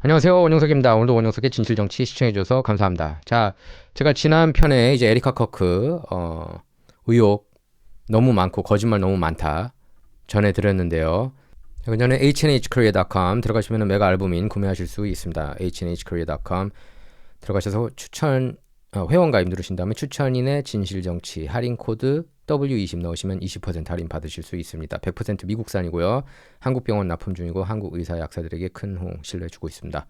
안녕하세요 원영석입니다. 오늘도 원영석의 진실정치 시청해주셔서 감사합니다. 자, 제가 지난 편에 이제 에리카 커크 어, 의혹 너무 많고 거짓말 너무 많다 전해드렸는데요. 그 전에hnhkorea.com 들어가시면 메가 앨범인 구매하실 수 있습니다.hnhkorea.com 들어가셔서 추천 어, 회원 가입 누르신 다음에 추천인의 진실정치 할인 코드 W20 넣으시면 20% 할인 받으실 수 있습니다. 100% 미국산이고요. 한국 병원 납품 중이고 한국 의사 약사들에게 큰 호응 신뢰 주고 있습니다.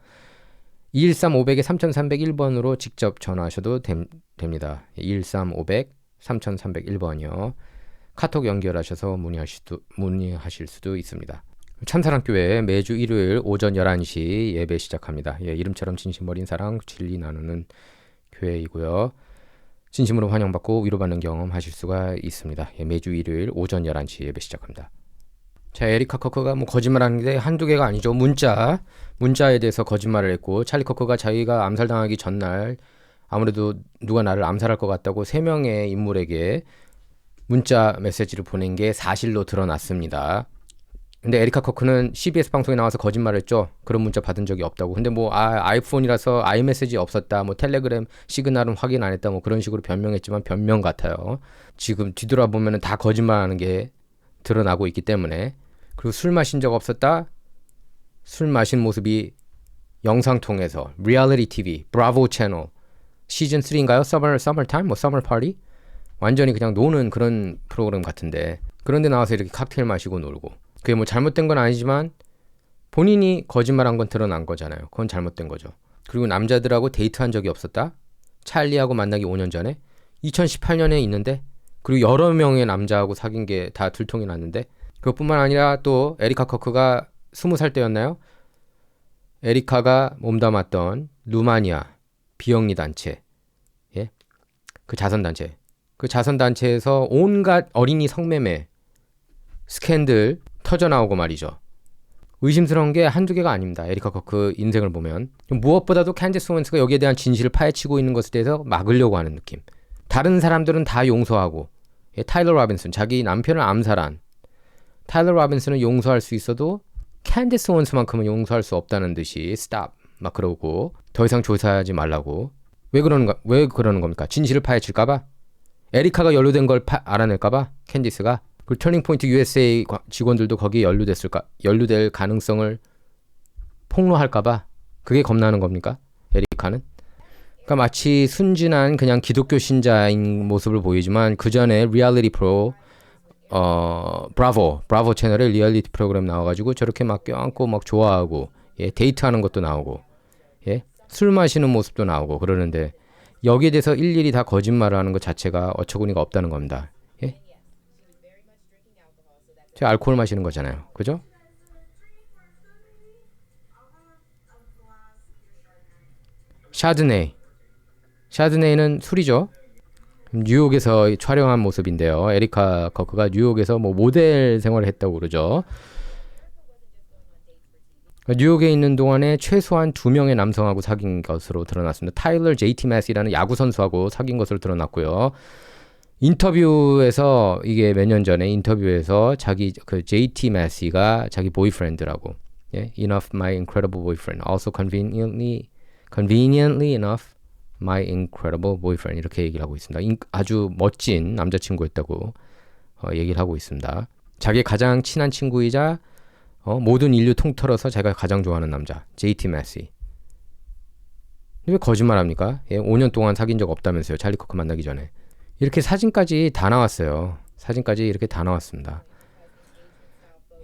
213-500에 3301번으로 직접 전화하셔도 됨, 됩니다. 213-500 3301번이요. 카톡 연결하셔서 문의하실 수도, 문의하실 수도 있습니다. 참사랑교회 매주 일요일 오전 11시 예배 시작합니다. 예, 이름처럼 진심 어린 사랑 진리 나누는 교회이고요. 진심으로 환영받고 위로받는 경험 하실 수가 있습니다. 예, 매주 일요일 오전 11시 예배 시작합니다. 자, 에리카 커커가 뭐 거짓말하는 게 한두 개가 아니죠. 문자, 문자에 대해서 거짓말을 했고 찰리 커커가 자기가 암살당하기 전날 아무래도 누가 나를 암살할 것 같다고 세 명의 인물에게 문자 메시지를 보낸 게 사실로 드러났습니다. 근데 에리카 커크는 CBS 방송에 나와서 거짓말을 했죠. 그런 문자 받은 적이 없다고. 근데 뭐 아, 아이폰이라서 아이메시지 없었다. 뭐 텔레그램 시그널은 확인 안 했다. 뭐 그런 식으로 변명했지만 변명 같아요. 지금 뒤돌아보면 다 거짓말하는 게 드러나고 있기 때문에 그리고 술 마신 적 없었다. 술 마신 모습이 영상 통해서 리얼리티 TV, 브라보 채널 시즌 3인가요? 서머 서머 타임 뭐 서머 파티 완전히 그냥 노는 그런 프로그램 같은데 그런데 나와서 이렇게 칵테일 마시고 놀고 그게 뭐 잘못된 건 아니지만 본인이 거짓말한 건 드러난 거잖아요. 그건 잘못된 거죠. 그리고 남자들하고 데이트한 적이 없었다. 찰리하고 만나기 5년 전에 2018년에 있는데 그리고 여러 명의 남자하고 사귄 게 다 들통이 났는데 그것뿐만 아니라 또 에리카 커크가 20살 때였나요? 에리카가 몸담았던 루마니아 비영리 단체 예? 그 자선 단체 그 자선 단체에서 온갖 어린이 성매매 스캔들 터져 나오고 말이죠. 의심스러운 게 한두 개가 아닙니다. 에리카 커크 인생을 보면 무엇보다도 캔디스 오웬스가 여기에 대한 진실을 파헤치고 있는 것에 대해서 막으려고 하는 느낌. 다른 사람들은 다 용서하고 예, 타일러 라빈슨 자기 남편을 암살한 타일러 라빈슨은 용서할 수 있어도 캔디스 오웬스만큼은 용서할 수 없다는 듯이 stop 막 그러고 더 이상 조사하지 말라고 왜 그러는가 왜 그러는 겁니까? 진실을 파헤칠까봐 에리카가 연루된 걸 파, 알아낼까봐 캔디스가 그 터닝 포인트 USA 과- 직원들도 거기에 연루됐을까 연루될 가능성을 폭로할까봐 그게 겁나는 겁니까? 에리카는? 그러니까 마치 순진한 그냥 기독교 신자인 모습을 보이지만 그 전에 리얼리티 프로 어 브라보 브라보 채널에 리얼리티 프로그램 나와가지고 저렇게 막 껴안고 막 좋아하고 예 데이트하는 것도 나오고 예술 마시는 모습도 나오고 그러는데 여기에 대해서 일일이 다 거짓말을 하는 것 자체가 어처구니가 없다는 겁니다. 예? 제가 알코올 마시는 거잖아요. 그죠? 샤드네이. 샤드네이는 술이죠. 뉴욕에서 촬영한 모습인데요. 에리카 커크가 뉴욕에서 뭐 모델 생활을 했다고 그러죠. 뉴욕에 있는 동안에 최소한 두 명의 남성하고 사귄 것으로 드러났습니다. 타일러 JT 매시라는 야구 선수하고 사귄 것으로 드러났고요. 인터뷰에서 이게 몇 년 전에 인터뷰에서 자기 그 JT 매시가 자기 보이프렌드라고 예, enough my incredible boyfriend, also conveniently conveniently enough my incredible boyfriend 이렇게 얘기를 하고 있습니다. 인, 아주 멋진 남자친구였다고 어, 얘기를 하고 있습니다. 자기 가장 친한 친구이자 어, 모든 인류 통틀어서 제가 가장 좋아하는 남자 JT 매시. 왜 거짓말합니까? 예, 5년 동안 사귄 적 없다면서요. 찰리 커크 만나기 전에. 이렇게 사진까지 다 나왔어요. 사진까지 이렇게 다 나왔습니다.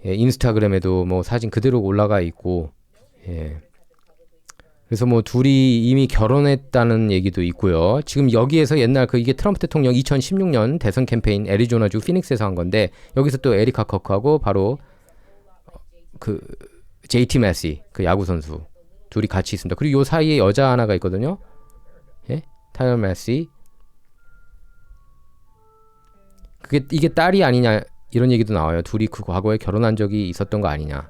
예, 인스타그램에도 뭐 사진 그대로 올라가 있고, 예. 그래서 뭐 둘이 이미 결혼했다는 얘기도 있고요. 지금 여기에서 옛날 그 이게 트럼프 대통령 2016년 대선 캠페인 애리조나주 피닉스에서 한 건데 여기서 또 에리카 커크하고 바로 그 JT 매시 그 야구 선수 둘이 같이 있습니다. 그리고 요 사이에 여자 하나가 있거든요. 예? 타이어 매시 그게 이게 딸이 아니냐 이런 얘기도 나와요. 둘이 그 과거에 결혼한 적이 있었던 거 아니냐.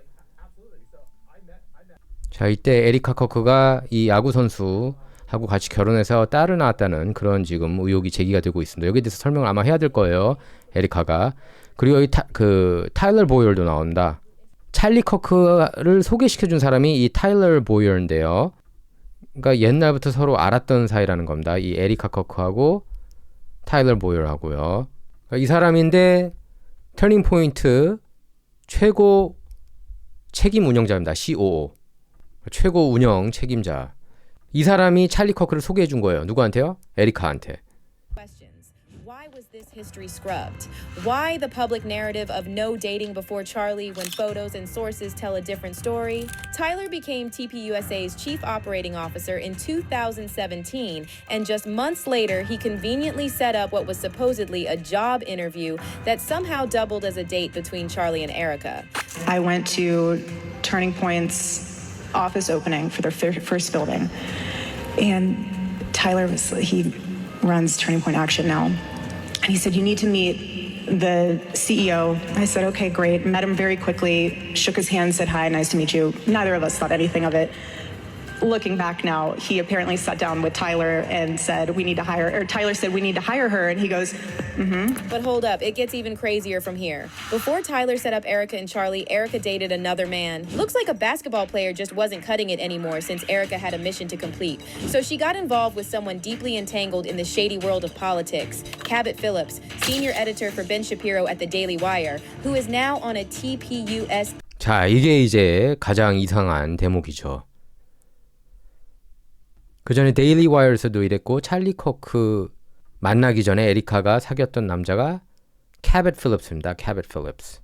자, 이때 에리카 커크가 이 야구 선수 하고 같이 결혼해서 딸을 낳았다는 그런 지금 의혹이 제기가 되고 있습니다. 여기에 대해서 설명을 아마 해야 될 거예요. 에리카가. 그리고 여기 타, 그 타일러 보이얼도 나온다. 찰리 커크를 소개시켜 준 사람이 이 타일러 보이얼인데요. 그러니까 옛날부터 서로 알았던 사이라는 겁니다. 이 에리카 커크하고 타일러 보이얼하고요. 그러니까 이 사람인데 터닝 포인트 최고 책임 운영자입니다. COO. 최고 운영 책임자. 이 사람이 찰리 커크를 소개해 준 거예요. 누구한테요? 에리카한테. History scrubbed? Why the public narrative of no dating before Charlie when photos and sources tell a different story? Tyler became TPUSA's chief operating officer in 2017, and just months later, he conveniently set up what was supposedly a job interview that somehow doubled as a date between Charlie and Erica. I went to Turning Point's office opening for their fir- first building, and Tyler was he runs Turning Point Action now, and he said you need to meet the CEO. I said okay, great. Met him very quickly, shook his hand, said hi, nice to meet you. Neither of us thought anything of it Looking back now, he apparently sat down with Tyler and said we need to hire, or Tyler said we need to hire her, and he goes, But hold up, it gets even crazier from here. Before Tyler set up Erica and Charlie, Erica dated another man. Looks like a basketball player just wasn't cutting it anymore since Erica had a mission to complete. So she got involved with someone deeply entangled in the shady world of politics Cabot Phillips, senior editor for Ben Shapiro at the Daily Wire, who is now on a TPUS 자, 이게 이제 가장 이상한 대목이죠. 그 전에 데일리 와이어에서도 이랬고 찰리 커크 만나기 전에 에리카가 사귀었던 남자가 캐벳 필립스입니다. 캐벳 필립스.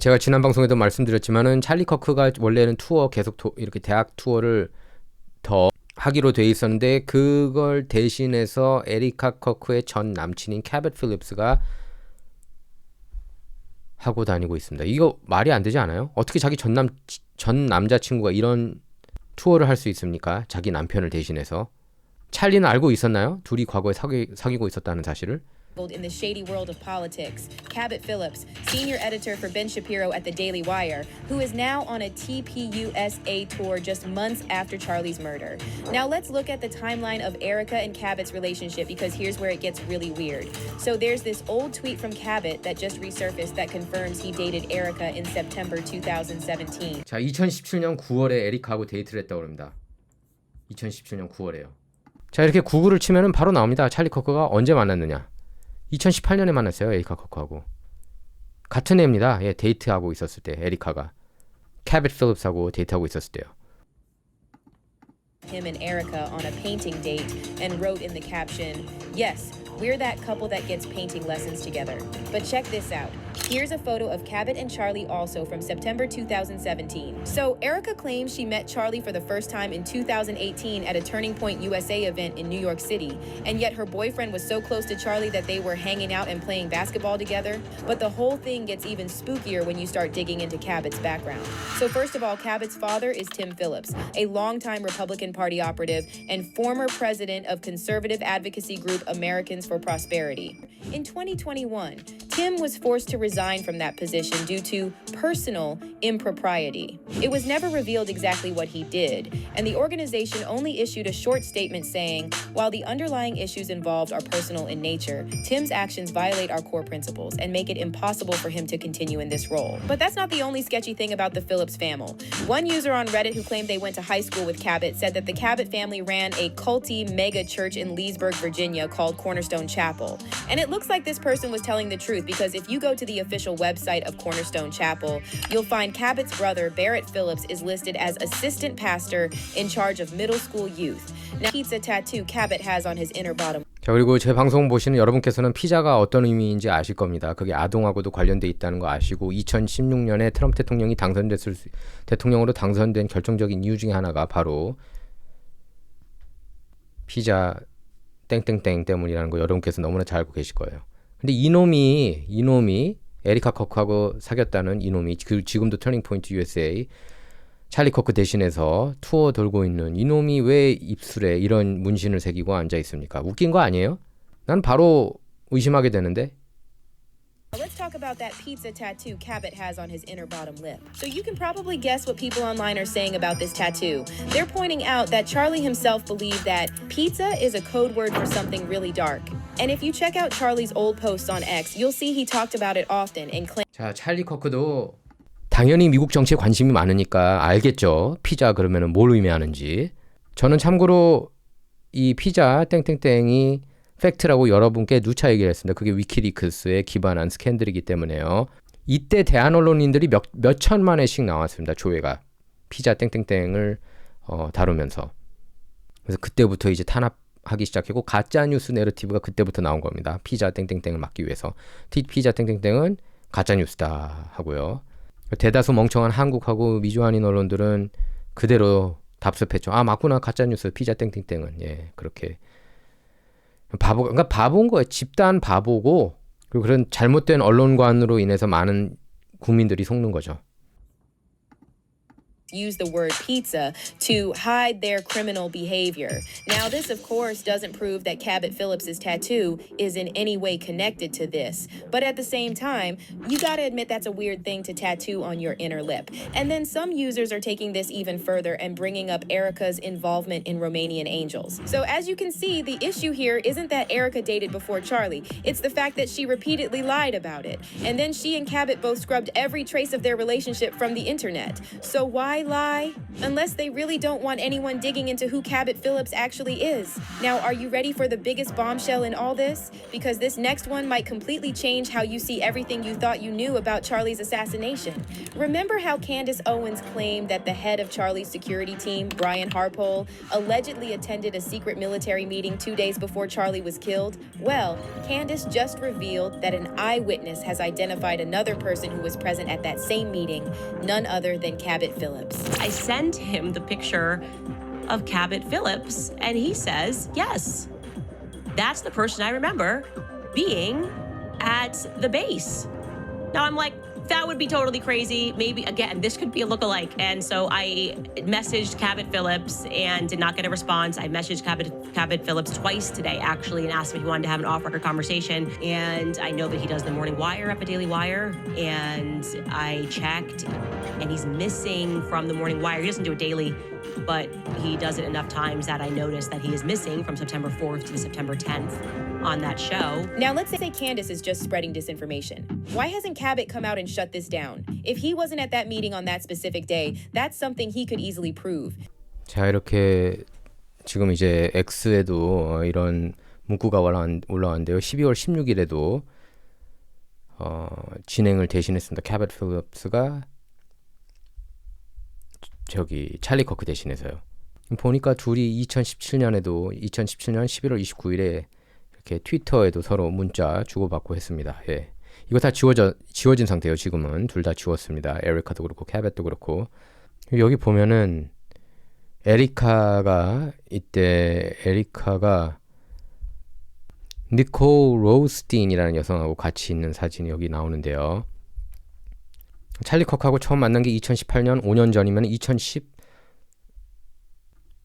제가 지난 방송에도 말씀드렸지만은 찰리 커크가 원래는 투어 계속 도- 이렇게 대학 투어를 더 하기로 돼 있었는데 그걸 대신해서 에리카 커크의 전 남친인 캐벳 필립스가 하고 다니고 있습니다. 이거 말이 안 되지 않아요? 어떻게 자기 전남 전 남자친구가 이런 투어를 할 수 있습니까? 자기 남편을 대신해서 찰리는 알고 있었나요? 둘이 과거에 사귀, 사귀고 있었다는 사실을? in the shady world of politics. Cabot Phillips, senior editor for Ben Shapiro at the Daily Wire, who is now on a TPUSA tour just months after Charlie's murder. Now let's look at the timeline of Erica and Cabot's relationship because here's where it gets really weird. So there's this old tweet from Cabot that just resurfaced that confirms he dated Erica in September 2017. 자, 2017년 9월에 에리카하고 데이트를 했다고 합니다. 2017년 9월에요. 자, 이렇게 구글을 치면은 바로 나옵니다. 찰리 커크가 언제 만났느냐? 2018년에 만났어요. 에리카 커크하고. 같은 해입니다. 예, 데이트하고 있었을 때 에리카가 캐빗 필립스하고 데이트하고 있었을 때요. Him and Erica on a painting date and wrote in the caption, Yes, we're that couple that gets painting lessons together. But check this out. Here's a photo of Cabot and Charlie also from September 2017. So, Erica claims she met Charlie for the first time in 2018 at a Turning Point USA event in New York City, and yet her boyfriend was so close to Charlie that they were hanging out and playing basketball together. But the whole thing gets even spookier when you start digging into Cabot's background. So, first of all, Cabot's father is Tim Phillips, a longtime Republican Party operative and former president of conservative advocacy group Americans for Prosperity. In 2021, Tim was forced to resign from that position due to personal impropriety. It was never revealed exactly what he did, and the organization only issued a short statement saying, while the underlying issues involved are personal in nature, Tim's actions violate our core principles and make it impossible for him to continue in this role. But that's not the only sketchy thing about the Phillips family. One user on Reddit who claimed they went to high school with Cabot said that the Cabot family ran a culty mega church in Leesburg, Virginia called Cornerstone Chapel. And it looks like this person was telling the truth because if you go to the official website of Cornerstone Chapel, you'll find Cabot's brother, Barrett Phillips, is listed as assistant pastor in charge of middle school youth. Now, pizza tattoo Cabot has on his inner bottom 자 그리고 제 방송 보시는 여러분께서는 피자가 어떤 의미인지 아실 겁니다. 그게 아동하고도 관련돼 있다는 거 아시고 2016년에 트럼프 대통령이 당선됐을 수- 대통령으로 당선된 결정적인 이유 중에 하나가 바로 피자 땡땡땡 때문이라는 거 여러분께서 너무나 잘 알고 계실 거예요. 근데 이놈이 이놈이 에리카 커크하고 사귀었다는 이놈이 그 지금도 터닝 포인트 USA 찰리 커크 대신해서 투어 돌고 있는 이놈이 왜 입술에 이런 문신을 새기고 앉아 있습니까? 웃긴 거 아니에요? 난 바로 의심하게 되는데 Let's talk about that pizza tattoo Cabot has on his inner bottom lip. So you can probably guess what people online are saying about this tattoo. They're pointing out that Charlie himself believed that pizza is a code word for something really dark. And if you check out Charlie's old posts on X, you'll see he talked about it often and claimed 자, 찰리 커크도 당연히 미국 정치에 관심이 많으니까 알겠죠. 피자 그러면은 뭘 의미하는지. 저는 참고로 이 피자 땡땡땡이 팩트라고 여러분께 누차 얘기를 했습니다. 그게 위키리크스에 기반한 스캔들이기 때문에요. 이때 대한 언론인들이 몇, 몇 천만 회씩 나왔습니다. 조회가. 피자 땡땡땡을 어, 다루면서. 그래서 그때부터 이제 탄압 하기 시작했고 가짜 뉴스 내러티브가 그때부터 나온 겁니다. 피자 땡땡땡을 막기 위해서. 티- 피자 땡땡땡은 가짜 뉴스다 하고요. 대다수 멍청한 한국하고 미주한인 언론들은 그대로 답습했죠. 아 맞구나 가짜 뉴스 피자 땡땡땡은 예 그렇게 바보 그러니까 바보인 거예요. 집단 바보고 그리고 그런 잘못된 언론관으로 인해서 많은 국민들이 속는 거죠. Use the word pizza to hide their criminal behavior. Now, this, of course, doesn't prove that Cabot Phillips's tattoo is in any way connected to this. But at the same time, you gotta admit that's a weird thing to tattoo on your inner lip. And then some users are taking this even further and bringing up Erica's involvement in Romanian Angels. So, as you can see, the issue here isn't that Erica dated before Charlie, it's the fact that she repeatedly lied about it. And then she and Cabot both scrubbed every trace of their relationship from the internet. So, why lie? Unless they really don't want anyone digging into who Cabot Phillips actually is. Now, are you ready for the biggest bombshell in all this? Because this next one might completely change how you see everything you thought you knew about Charlie's assassination. Remember how Candace Owens claimed that the head of Charlie's security team, Brian Harpole, allegedly attended a secret military meeting two days before Charlie was killed? Well, Candace just revealed that an eyewitness has identified another person who was present at that same meeting, none other than Cabot Phillips. I send him the picture of Cabot Phillips, and he says, Yes, that's the person I remember being at the base. Now I'm like, that would be totally crazy. Maybe again, this could be a lookalike. And so I messaged Cabot Phillips and did not get a response. I messaged Cabot, Cabot Phillips twice today, actually, and asked if he wanted to have an off-record conversation. And I know that he does the Morning Wire up at Daily Wire, and I checked, and he's missing from the Morning Wire. He doesn't do it daily, but he does it enough times that I noticed that he is missing from September 4th to September 10th on that show. Now, let's say Candace is just spreading disinformation. Why hasn't Cabot come out and shut this down? If he wasn't at that meeting on that specific day, that's something he could easily prove. 자 이렇게 지금 이제 X에도 어, 이런 문구가 올라왔, 올라왔는데요. 12월 16일에도 어, 진행을 대신했습니다. 캐벳 필립스가 저기 찰리 커크 대신해서요. 보니까 둘이 2017년에도 2017년 11월 29일에 이렇게 트위터에도 서로 문자 주고받고 했습니다. 예. 이거 다 지워져 지워진 상태예요. 지금은 둘 다 지웠습니다. 에리카도 그렇고 캐벳도 그렇고 여기 보면은 에리카가 이때 에리카가 니콜 로스틴이라는 여성하고 같이 있는 사진이 여기 나오는데요. 찰리 컥하고 처음 만난 게 2018년 5년 전이면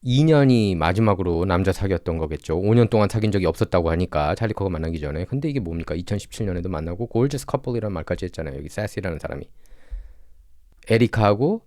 2012년이 마지막으로 남자 사귀었던 거겠죠. 5년 동안 사귄 적이 없었다고 하니까 찰리 컥을 만나기 전에. 근데 이게 뭡니까? 2017년에도 만나고 골저스 커플이라는 말까지 했잖아요. 여기 세시라는 사람이. 에리카하고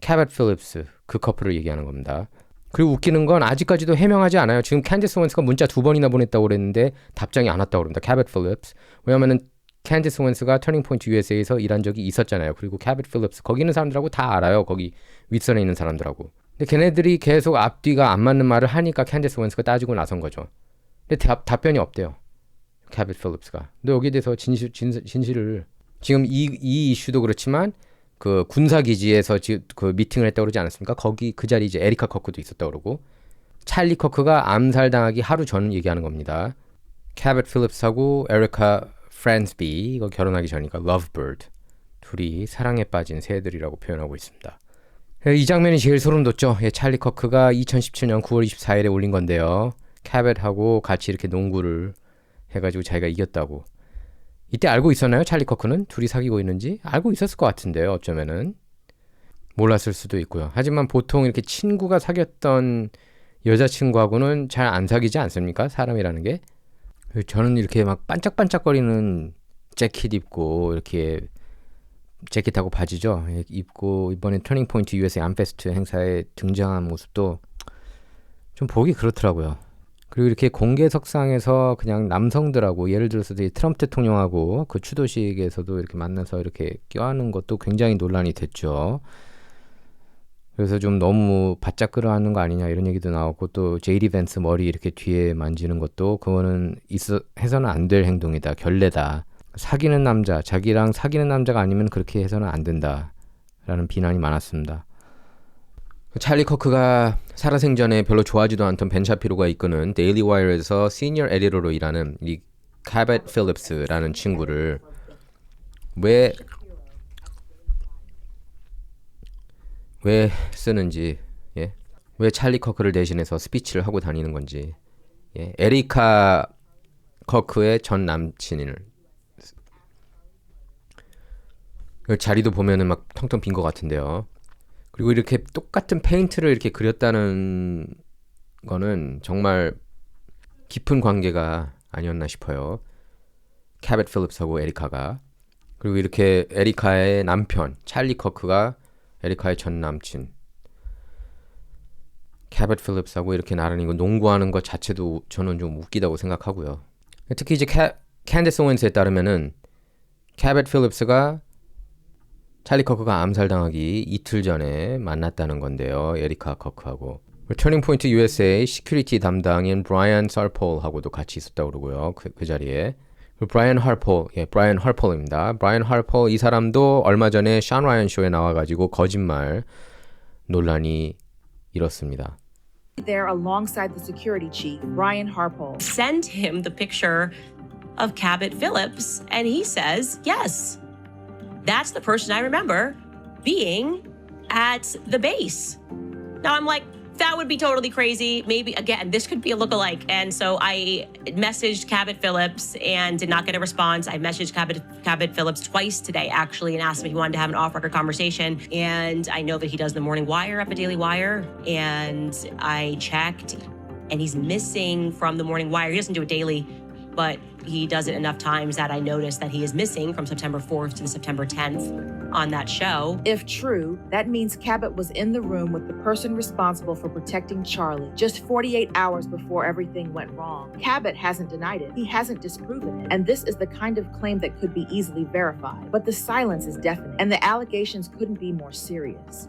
캐벳 필립스 그 커플을 얘기하는 겁니다. 그리고 웃기는 건 아직까지도 해명하지 않아요. 지금 캔디스 웬스가 문자 두 번이나 보냈다고 그랬는데 답장이 안 왔다고 그럽니다. 캐벳 필립스. 왜냐면은 캔디스 웬스가 터닝 포인트 USA에서 일한 적이 있었잖아요. 그리고 캐벳 필립스 거기 있는 사람들하고 다 알아요. 거기 윗선에 있는 사람들하고. 근데 걔네들이 계속 앞뒤가 안 맞는 말을 하니까 캔디스 웬스가 따지고 나선 거죠. 근데 답, 답변이 없대요. 캐벳 필립스가. 근데 여기에 대해서 진실, 진, 진실을 지금 이, 이 이슈도 그렇지만 그 군사 기지에서 지, 그 미팅을 했다고 그러지 않았습니까? 거기 그 자리에 이제 에리카 커크도 있었다고 그러고 찰리 커크가 암살당하기 하루 전 얘기하는 겁니다. 캐벳 필립스하고 에리카 프랜스비 이거 결혼하기 전이니까 러브버드 둘이 사랑에 빠진 새들이라고 표현하고 있습니다. 예, 이 장면이 제일 소름 돋죠. 예, 찰리 커크가 2017년 9월 24일에 올린 건데요. 캐벳하고 같이 이렇게 농구를 해가지고 자기가 이겼다고. 이때 알고 있었나요? 찰리 커크는 둘이 사귀고 있는지 알고 있었을 것 같은데요. 어쩌면은 몰랐을 수도 있고요. 하지만 보통 이렇게 친구가 사귀었던 여자친구하고는 잘 안 사귀지 않습니까? 사람이라는 게 저는 이렇게 막 반짝반짝거리는 재킷 입고 이렇게 재킷하고 바지죠. 예, 입고 이번에 터닝 포인트 USA 암페스트 행사에 등장한 모습도 좀 보기 그렇더라고요. 그리고 이렇게 공개석상에서 그냥 남성들하고 예를 들어서 이 트럼프 대통령하고 그 추도식에서도 이렇게 만나서 이렇게 껴안는 것도 굉장히 논란이 됐죠. 그래서 좀 너무 바짝 끌어안는 거 아니냐 이런 얘기도 나오고 또 제이디 벤스 머리 이렇게 뒤에 만지는 것도 그거는 있어 해서는 안 될 행동이다 결례다 사귀는 남자 자기랑 사귀는 남자가 아니면 그렇게 해서는 안 된다라는 비난이 많았습니다. 찰리 커크가 살아생전에 별로 좋아하지도 않던 벤 샤피로가 이끄는 데일리 와이어에서 시니어 에디터로 일하는 이 카벳 필립스라는 친구를 왜 왜 쓰는지 예? 왜 찰리 커크를 대신해서 스피치를 하고 다니는 건지 예? 에리카 커크의 전 남친을 그 자리도 보면은 막 텅텅 빈 것 같은데요. 그리고 이렇게 똑같은 페인트를 이렇게 그렸다는 거는 정말 깊은 관계가 아니었나 싶어요. 캐벳 필립스하고 에리카가 그리고 이렇게 에리카의 남편 찰리 커크가 에리카의 전 남친 캐벳 필립스하고 이렇게 나란히 이거 농구하는 것 자체도 저는 좀 웃기다고 생각하고요. 특히 이제 캐, 캔디스 오웬스에 따르면은 캐벳 필립스가 찰리 커크가 암살당하기 이틀 전에 만났다는 건데요. 에리카 커크하고 터닝 포인트 USA 시큐리티 담당인 브라이언 설폴하고도 같이 있었다고 그러고요. 그, 그 자리에 그 브라이언 할폴, 예, 브라이언 할폴입니다. 브라이언 할폴 이 사람도 얼마 전에 샤 라이언 쇼에 나와가지고 거짓말 논란이 일었습니다. there alongside the security chief, Ryan Harpole. Send him the picture of Cabot Phillips, and he says, yes, that's the person I remember being at the base. Now I'm like, that would be totally crazy. Maybe again, this could be a lookalike. And so I messaged Cabot Phillips and did not get a response. I messaged Cabot, Cabot Phillips twice today, actually, and asked him if he wanted to have an off record conversation. And I know that he does the morning wire up at Daily Wire. And I checked, and he's missing from the morning wire. He doesn't do it daily, but he does it enough times that I notice that he is missing from September 4th to September 10th on that show. If true, that means Cabot was in the room with the person responsible for protecting Charlie just 48 hours before everything went wrong. Cabot hasn't denied it, he hasn't disproven it. And this is the kind of claim that could be easily verified. But the silence is deafening, and the allegations couldn't be more serious.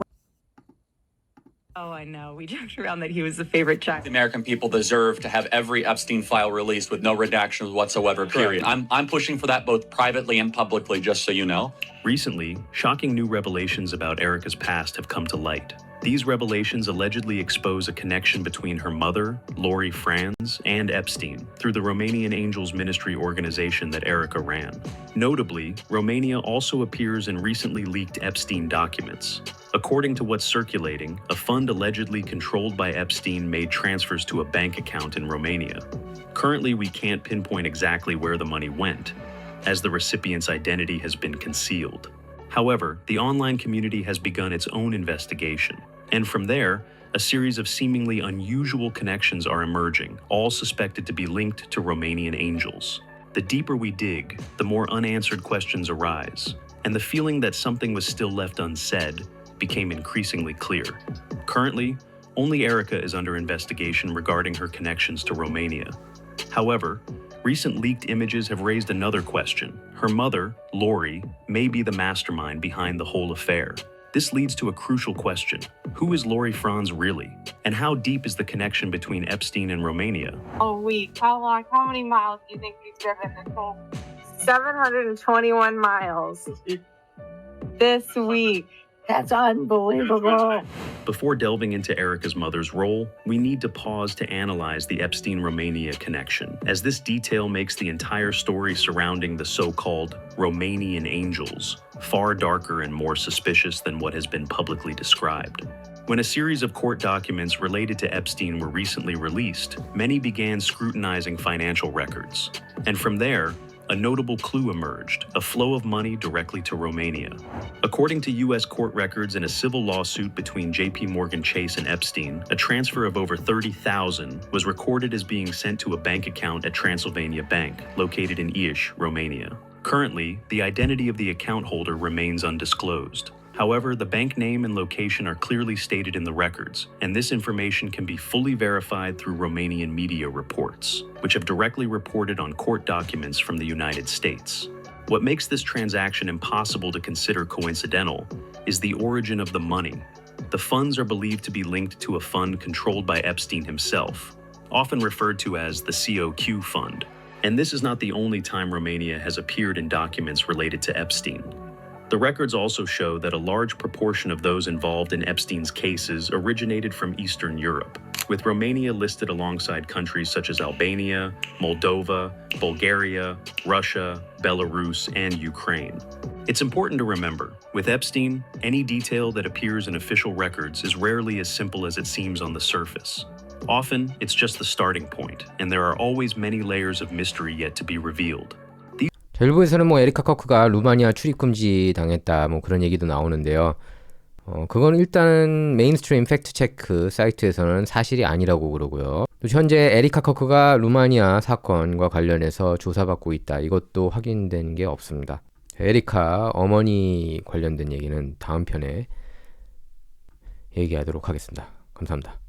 Oh, I know. We joked around that he was the favorite child. The American people deserve to have every Epstein file released with no redactions whatsoever, period. I'm, I'm pushing for that both privately and publicly, just so you know. Recently, shocking new revelations about Erica's past have come to light. These revelations allegedly expose a connection between her mother, Lori Franz, and Epstein through the Romanian Angels Ministry organization that Erica ran. Notably, Romania also appears in recently leaked Epstein documents. According to what's circulating, a fund allegedly controlled by Epstein made transfers to a bank account in Romania. Currently, we can't pinpoint exactly where the money went, as the recipient's identity has been concealed. However, the online community has begun its own investigation, and from there, a series of seemingly unusual connections are emerging, all suspected to be linked to Romanian angels. The deeper we dig, the more unanswered questions arise, and the feeling that something was still left unsaid became increasingly clear. Currently, only Erica is under investigation regarding her connections to Romania. However, recent leaked images have raised another question. Her mother, Lori, may be the mastermind behind the whole affair. This leads to a crucial question Who is Lori Franz really? And how deep is the connection between Epstein and Romania? a week. How long? How many miles do you think we've driven this whole? 721 miles this week. That's unbelievable. Before delving into Erica's mother's role, we need to pause to analyze the Epstein Romania connection, as this detail makes the entire story surrounding the so called Romanian angels far darker and more suspicious than what has been publicly described. When a series of court documents related to Epstein were recently released, many began scrutinizing financial records. And from there, a notable clue emerged a flow of money directly to Romania. According to U.S. court records in a civil lawsuit between J.P. Morgan Chase and Epstein, a transfer of over 30,000 was recorded as being sent to a bank account at Transylvania Bank, located in Iași, Romania. Currently, the identity of the account holder remains undisclosed. However, the bank name and location are clearly stated in the records, and this information can be fully verified through Romanian media reports, which have directly reported on court documents from the United States. What makes this transaction impossible to consider coincidental is the origin of the money. The funds are believed to be linked to a fund controlled by Epstein himself, often referred to as the COQ Fund. And this is not the only time Romania has appeared in documents related to Epstein. The records also show that a large proportion of those involved in Epstein's cases originated from Eastern Europe, with Romania listed alongside countries such as Albania, Moldova, Bulgaria, Russia, Belarus, and Ukraine. It's important to remember with Epstein, any detail that appears in official records is rarely as simple as it seems on the surface. Often, it's just the starting point, and there are always many layers of mystery yet to be revealed. 자, 일부에서는 뭐 에리카 커크가 루마니아 출입 금지 당했다 뭐 그런 얘기도 나오는데요. 어, 그건 일단은 메인스트림 팩트 체크 사이트에서는 사실이 아니라고 그러고요. 또 현재 에리카 커크가 루마니아 사건과 관련해서 조사받고 있다. 이것도 확인된 게 없습니다. 에리카 어머니 관련된 얘기는 다음 편에 얘기하도록 하겠습니다. 감사합니다.